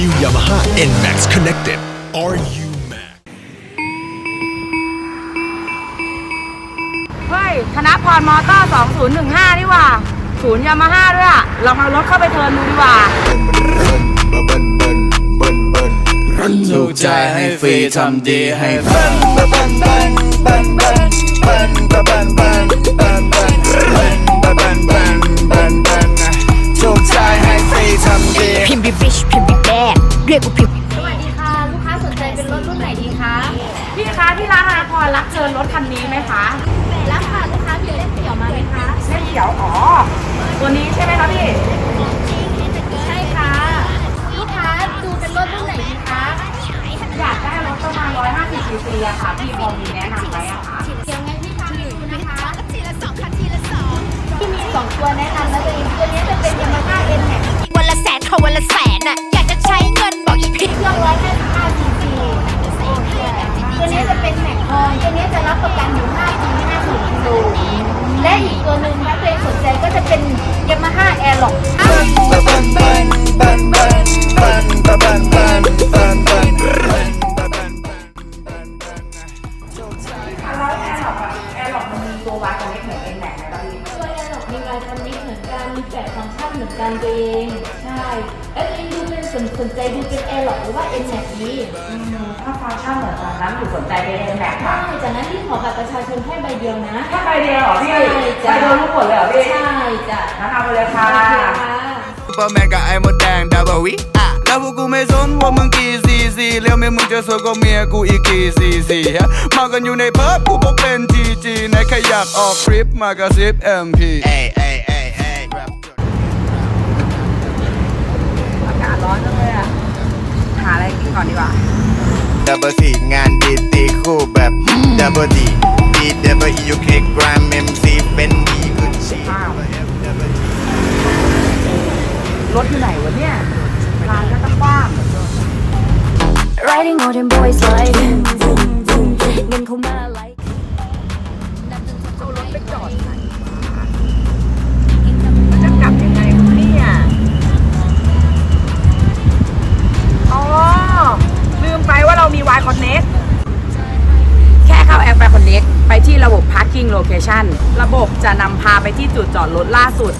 NMAX Connected Are you Max เฮ้ย ธนพรมอเตอร์ 2015 นี่หว่า ศูนย์ยามาฮ่าด้วยอะลองเอารถเข้าไปเทิร์นดูดีกว่า ถูกใจให้ฟรีทำดีให้ฟรีถูก รถรุ่นไหนดีคะพี่คะที่ร้านธนพรรับเชิญรถคันนี้ไหมคะรับค่ะลูกค้ามีเล่นเขียวมาไหมคะเส้นเขียวอ๋อตัวนี้ใช่ไหมคะพี่ใช่ค่ะลูกค้าดูเป็นรถรุ่นไหนดีคะอยากได้รถประมาณ150ซีซีอะค่ะพี่พอมีแนะนำไหมอะคะเดี๋ยวงั้นพี่ทำให้ดูนะคะทีละสองคันทีละสองที่มีสองตัวแนะนำนะตัวเองตัวนี้จะเป็นยามาฮ่า ตัววายคอนเน็กเหมือนเป็นแหนกไหมคะพี่ตัวแอร์ล็อกมีลน์คอนเน็กเหมือนกันมีแปดฟังก์ชันเหมือนกันตัวเองใช่แล้วตัวเองดูเป็นสนสนใจดูเป็นแอร์ล็อกหรือว่าเอ็นแม็กดีถ้าฟังก์ชันเหมือนกันนั้นอยู่สนใจเป็นแหนกใช่ค่ะจากนั้นพี่ขอบัตรประชาชนแค่ใบเดียวนะแค่ใบเดียวเหรอพี่ใช่จ้ะใบเดียวรู้หมดเลยเหรอพี่ใช่จ้ะนเอาไปเลยค่ะโอเคค่ะซูเปอร์แมนกับไอ้มดแดงดับเบิลวิอะ แล้วพวกกูไม่สนว่ามึงกี่ซีซีเลี้ยวไม่มึงจะสวยกว่าเมียกูอีกกี่ซีซีฮะเมากันอยู่ในเพิร์กูพกเป็นจีจีไหนใครอยากออกทริปมากระซิบ MP เอ้ยเอ้ยเอ้ยเอ้ยอากาศร้อนจังเลยอะหาอะไรกินก่อนดีกว่า ดับเบิลซีงานดีตีคู่แบบดับเบิลดีดีดับเบิลยูเคกรามเอ็มซีเป็นดีกุชชี่รถอยู่ไหนวะเนี่ยร้านก็ต้อง กว้าง Riding all them boys like เงินเขามา like จะกลับยังไงวะเนี่ยอ๋อ ลืมไปว่าเรามี Y Connect แค่เข้าแอป Y Connect ไปที่ระบบ Parking Location ระบบจะนำพาไปที่จุดจอดรถล่าสุด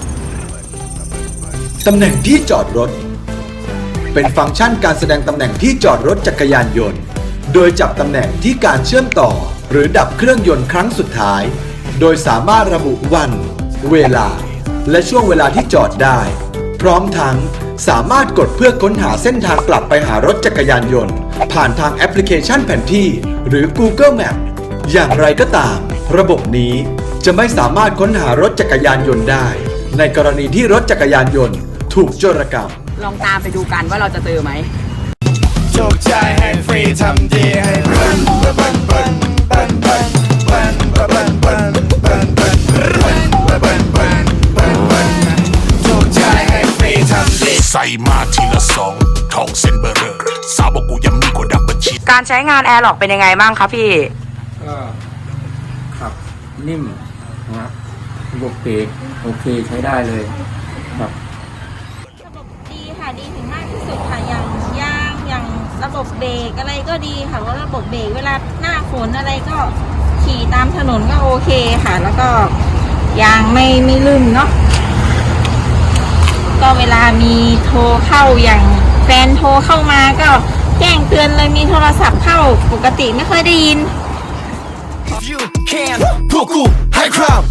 ตำแหน่งที่จอดรถ เป็นฟังก์ชันการแสดงตำแหน่งที่จอดรถจักรยานยนต์ โดยจับตำแหน่งที่การเชื่อมต่อ หรือดับเครื่องยนต์ครั้งสุดท้าย โดยสามารถระบุวัน เวลา และช่วงเวลาที่จอดได้ พร้อมทั้งสามารถกดเพื่อค้นหาเส้นทางกลับไปหารถจักรยานยนต์ ผ่านทางแอปพลิเคชันแผนที่ หรือ Google Map อย่างไรก็ตาม ระบบนี้จะไม่สามารถค้นหารถจักรยานยนต์ได้ ในกรณีที่รถจักรยานยนต์ถูกโจรกรรม ลองตามไปดูกันว่าเราจะเจอไหมโชคใจให้ฟรีทำดีให้เบิ้ลเบิ้ลเบิ้ลเบิ้ลเบิ้ลเบิ้ลเบิ้ลเบิ้ลเบิ้ลเบิ้ลเบิ้ลเบิ้ลเบิ้ลเบิ้ลเบิ้ลเบิ้ลโชคใจให้ฟรีทำดีใส่มาทีละสองทองเส้นเบอร์เรอสาวบอกกูยังมีกว่าดับเบิลชีการใช้งาน Air หลอกเป็นยังไงบ้างคะพี่ก็ขับนิ่มนะครับระบบเบรกโอเคใช้ได้เลยครับดี ค่ะดีถึงมากที่สุดค่ะอย่างยางอย่างระบบเบรกอะไรก็ดีค่ะว่าระบบเบรกเวลาหน้าฝนอะไรก็ขี่ตามถนนก็โอเคค่ะ แล้วก็ยางไม่ไม่ลื่นเนาะก็เวลามีโทรเข้าอย่างแฟนโทรเข้ามาก็แจ้งเตือนเลยมีโทรศัพท์เข้าปกติไม่เคยได้ยิน You can พวกกู High Crowd